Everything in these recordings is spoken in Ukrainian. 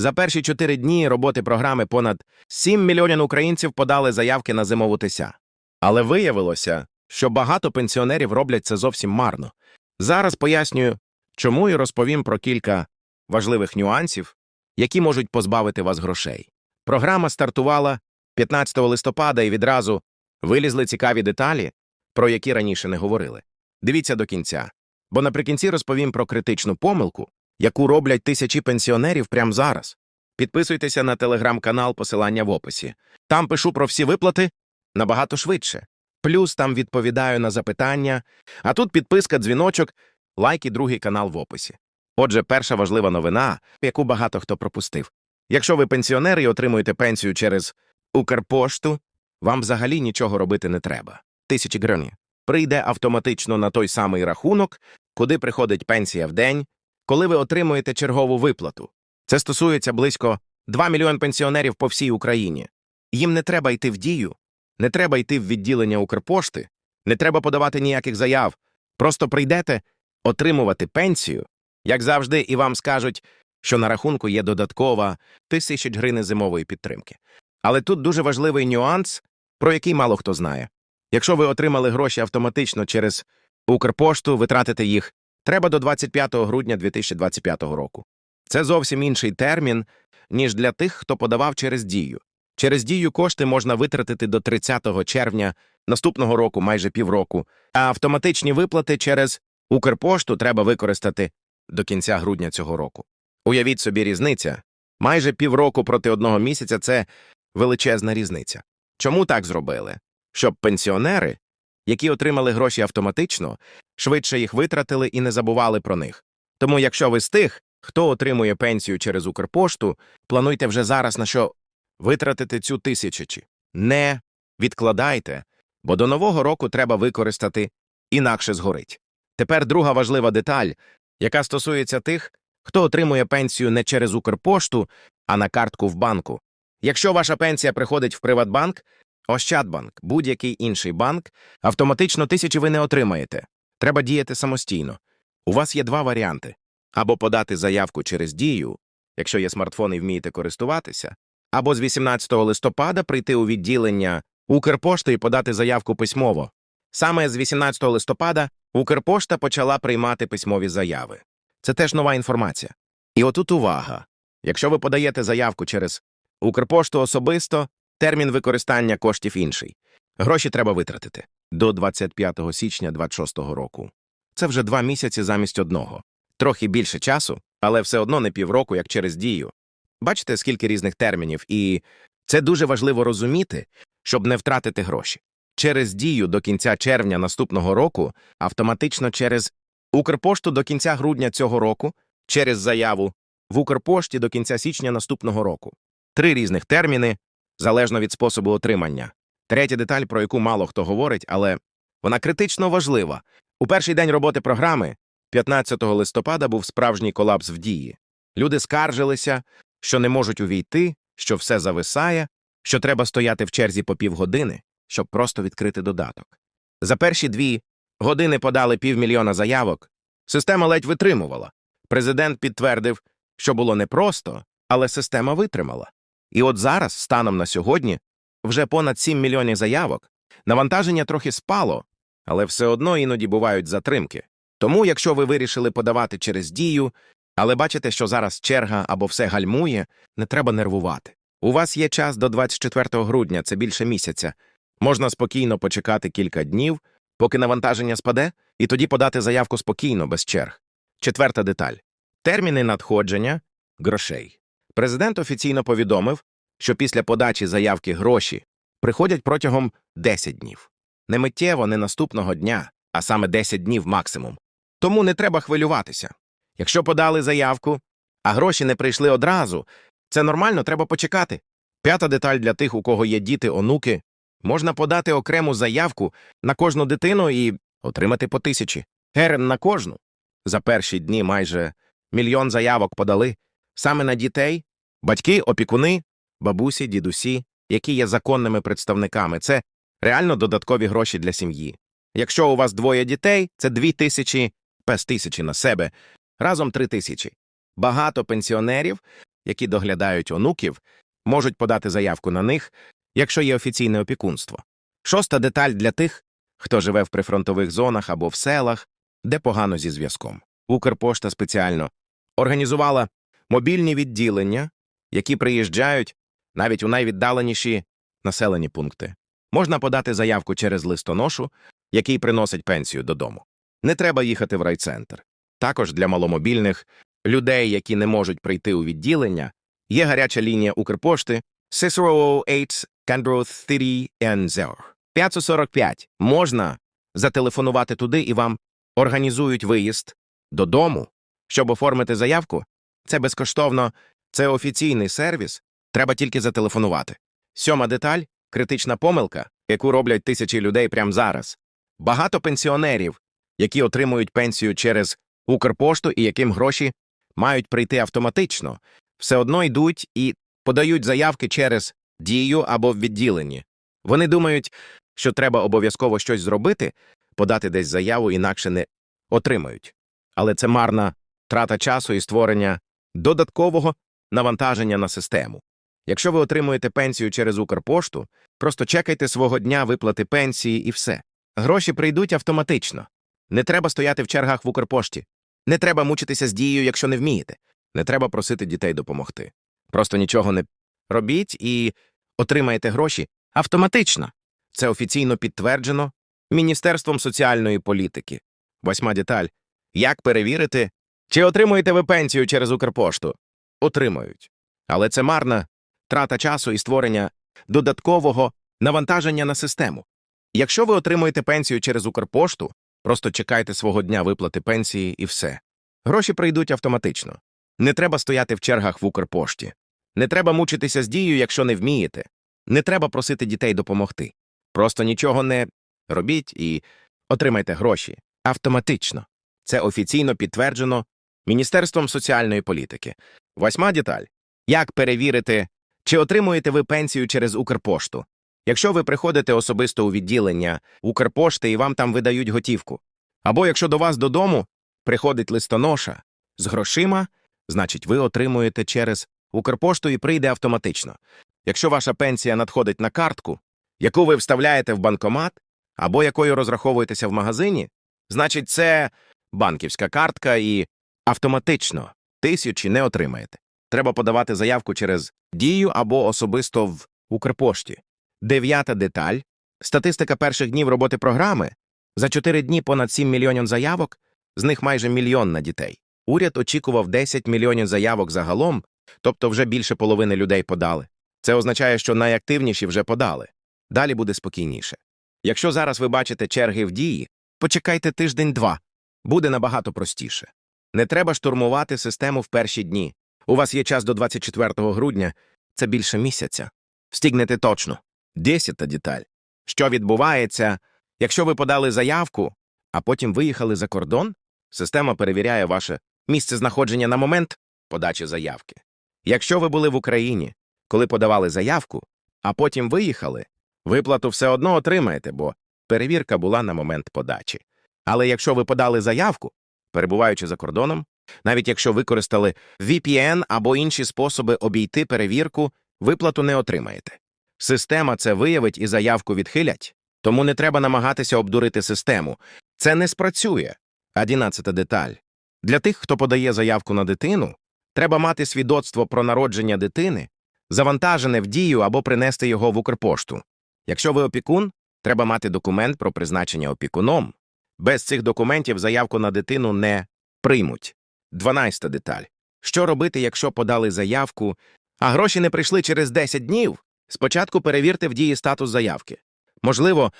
За перші чотири дні роботи програми понад 7 мільйонів українців подали заявки на зимову тися. Але виявилося, що багато пенсіонерів роблять це зовсім марно. Зараз пояснюю, чому і розповім про кілька важливих нюансів, які можуть позбавити вас грошей. Програма стартувала 15 листопада і відразу вилізли цікаві деталі, про які раніше не говорили. Дивіться до кінця, бо наприкінці розповім про критичну помилку, яку роблять тисячі пенсіонерів прямо зараз. Підписуйтеся на телеграм-канал, посилання в описі. Там пишу про всі виплати набагато швидше. Плюс там відповідаю на запитання, а тут підписка, дзвіночок, лайк і другий канал в описі. Отже, перша важлива новина, яку багато хто пропустив. Якщо ви пенсіонер і отримуєте пенсію через Укрпошту, вам взагалі нічого робити не треба. Тисячі гривень. Прийде автоматично на той самий рахунок, куди приходить пенсія в день, коли ви отримуєте чергову виплату. Це стосується близько 2 мільйон пенсіонерів по всій Україні. Їм не треба йти в дію, не треба йти в відділення Укрпошти, не треба подавати ніяких заяв. Просто прийдете отримувати пенсію, як завжди, і вам скажуть, що на рахунку є додаткова тисяч гривень зимової підтримки. Але тут дуже важливий нюанс, про який мало хто знає. Якщо ви отримали гроші автоматично через Укрпошту, витратите їх треба до 25 грудня 2025 року. Це зовсім інший термін, ніж для тих, хто подавав через дію. Через дію кошти можна витратити до 30 червня наступного року, майже півроку, а автоматичні виплати через Укрпошту треба використати до кінця грудня цього року. Уявіть собі різниця. Майже півроку проти одного місяця це величезна різниця. Чому так зробили? Щоб пенсіонери, які отримали гроші автоматично, швидше їх витратили і не забували про них. Тому, якщо ви з тих, хто отримує пенсію через Укрпошту, плануйте вже зараз на що витратити цю тисячі. Не відкладайте, бо до нового року треба використати, інакше згорить. Тепер друга важлива деталь, яка стосується тих, хто отримує пенсію не через Укрпошту, а на картку в банку. Якщо ваша пенсія приходить в Приватбанк, Ощадбанк, будь-який інший банк, автоматично тисячі ви не отримаєте. Треба діяти самостійно. У вас є два варіанти: або подати заявку через дію, якщо є смартфон і вмієте користуватися, або з 18 листопада прийти у відділення Укрпошти і подати заявку письмово. Саме з 18 листопада Укрпошта почала приймати письмові заяви. Це теж нова інформація. І отут увага. Якщо ви подаєте заявку через Укрпошту особисто, термін використання коштів інший. Гроші треба витратити до 25 січня 26 року. Це вже два місяці замість одного. Трохи більше часу, але все одно не півроку, як через дію. Бачите, скільки різних термінів, і це дуже важливо розуміти, щоб не втратити гроші. Через дію до кінця червня наступного року, автоматично через Укрпошту до кінця грудня цього року, через заяву в Укрпошті до кінця січня наступного року. Три різних терміни, залежно від способу отримання. Третя деталь, про яку мало хто говорить, але вона критично важлива. У перший день роботи програми, 15 листопада, був справжній колапс в дії. Люди скаржилися, що не можуть увійти, що все зависає, що треба стояти в черзі по півгодини, щоб просто відкрити додаток. За перші дві години подали півмільйона заявок. Система ледь витримувала. Президент підтвердив, що було непросто, але система витримала. І от зараз, станом на сьогодні, вже понад 7 мільйонів заявок. Навантаження трохи спало, але все одно іноді бувають затримки. Тому, якщо ви вирішили подавати через дію, але бачите, що зараз черга або все гальмує, не треба нервувати. У вас є час до 24 грудня, це більше місяця. Можна спокійно почекати кілька днів, поки навантаження спаде, і тоді подати заявку спокійно, без черг. Четверта деталь терміни надходження грошей. Президент офіційно повідомив, що після подачі заявки гроші приходять протягом 10 днів. Не миттєво, не наступного дня, а саме 10 днів максимум. Тому не треба хвилюватися. Якщо подали заявку, а гроші не прийшли одразу, це нормально, треба почекати. П'ята деталь для тих, у кого є діти, онуки, можна подати окрему заявку на кожну дитину і отримати по тисячі. Герен на кожну. За перші дні майже мільйон заявок подали саме на дітей, батьки, опікуни, бабусі, дідусі, які є законними представниками. Це реально додаткові гроші для сім'ї. Якщо у вас двоє дітей, це дві тисячі, без тисячі на себе, разом три тисячі. Багато пенсіонерів які доглядають онуків, можуть подати заявку на них, якщо є офіційне опікунство. Шоста деталь для тих, хто живе в прифронтових зонах або в селах, де погано зі зв'язком. Укрпошта спеціально організувала мобільні відділення, які приїжджають навіть у найвіддаленіші населені пункти. Можна подати заявку через листоношу, який приносить пенсію додому. Не треба їхати в райцентр. Також для маломобільних людей, які не можуть прийти у відділення, є гаряча лінія Укрпошти Cicero 8 Candro 3 NZ. 545. Можна зателефонувати туди і вам організують виїзд додому, щоб оформити заявку. Це безкоштовно, це офіційний сервіс, треба тільки зателефонувати. Сьома деталь критична помилка, яку роблять тисячі людей прямо зараз. Багато пенсіонерів, які отримують пенсію через Укрпошту і яким гроші мають прийти автоматично, все одно йдуть і подають заявки через дію або в відділенні. Вони думають, що треба обов'язково щось зробити, подати десь заяву, інакше не отримають. Але це марна трата часу і створення додаткового навантаження на систему. Якщо ви отримуєте пенсію через Укрпошту, просто чекайте свого дня виплати пенсії і все. Гроші прийдуть автоматично. Не треба стояти в чергах в Укрпошті. Не треба мучитися з дією, якщо не вмієте. Не треба просити дітей допомогти. Просто нічого не робіть і отримаєте гроші автоматично. Це офіційно підтверджено Міністерством соціальної політики. Восьма деталь. Як перевірити, чи отримуєте ви пенсію через Укрпошту? Отримують. Але це марна трата часу і створення додаткового навантаження на систему. Якщо ви отримуєте пенсію через Укрпошту, просто чекайте свого дня виплати пенсії і все. Гроші прийдуть автоматично. Не треба стояти в чергах в Укрпошті. Не треба мучитися з дією, якщо не вмієте. Не треба просити дітей допомогти. Просто нічого не робіть і отримайте гроші автоматично. Це офіційно підтверджено Міністерством соціальної політики. Восьма деталь. Як перевірити, чи отримуєте ви пенсію через Укрпошту? Якщо ви приходите особисто у відділення Укрпошти і вам там видають готівку. Або якщо до вас додому приходить листоноша з грошима, значить ви отримуєте через Укрпошту і прийде автоматично. Якщо ваша пенсія надходить на картку, яку ви вставляєте в банкомат, або якою розраховуєтеся в магазині, значить це банківська картка і автоматично тисячі не отримаєте. Треба подавати заявку через дію або особисто в Укрпошті. Дев'ята деталь. Статистика перших днів роботи програми. За чотири дні понад 7 мільйонів заявок, з них майже мільйон на дітей. Уряд очікував 10 мільйонів заявок загалом, тобто вже більше половини людей подали. Це означає, що найактивніші вже подали. Далі буде спокійніше. Якщо зараз ви бачите черги в дії, почекайте тиждень-два. Буде набагато простіше. Не треба штурмувати систему в перші дні. У вас є час до 24 грудня, це більше місяця. Встигнете точно. Десята деталь. Що відбувається, якщо ви подали заявку, а потім виїхали за кордон? Система перевіряє ваше місце знаходження на момент подачі заявки. Якщо ви були в Україні, коли подавали заявку, а потім виїхали, виплату все одно отримаєте, бо перевірка була на момент подачі. Але якщо ви подали заявку, перебуваючи за кордоном, навіть якщо використали VPN або інші способи обійти перевірку, виплату не отримаєте. Система це виявить і заявку відхилять, тому не треба намагатися обдурити систему. Це не спрацює. Одинадцята деталь. Для тих, хто подає заявку на дитину, треба мати свідоцтво про народження дитини, завантажене в дію або принести його в Укрпошту. Якщо ви опікун, треба мати документ про призначення опікуном. Без цих документів заявку на дитину не приймуть. Дванадцята деталь. Що робити, якщо подали заявку, а гроші не прийшли через 10 днів? Спочатку перевірте в дії статус заявки. Можливо,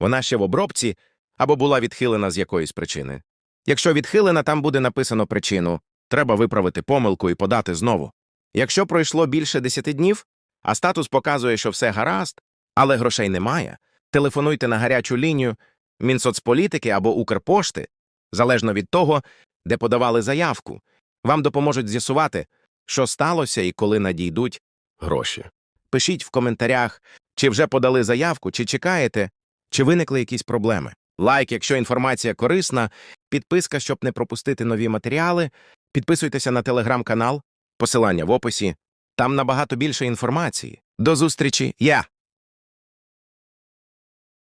вона ще в обробці або була відхилена з якоїсь причини. Якщо відхилена, там буде написано причину. Треба виправити помилку і подати знову. Якщо пройшло більше 10 днів, а статус показує, що все гаразд, але грошей немає, телефонуйте на гарячу лінію Мінсоцполітики або Укрпошти, залежно від того, де подавали заявку. Вам допоможуть з'ясувати, що сталося і коли надійдуть гроші. Пишіть в коментарях, чи вже подали заявку, чи чекаєте, чи виникли якісь проблеми. Лайк, якщо інформація корисна, підписка, щоб не пропустити нові матеріали. Підписуйтеся на телеграм-канал, Посилання в описі. Там набагато більше інформації. До зустрічі. Я.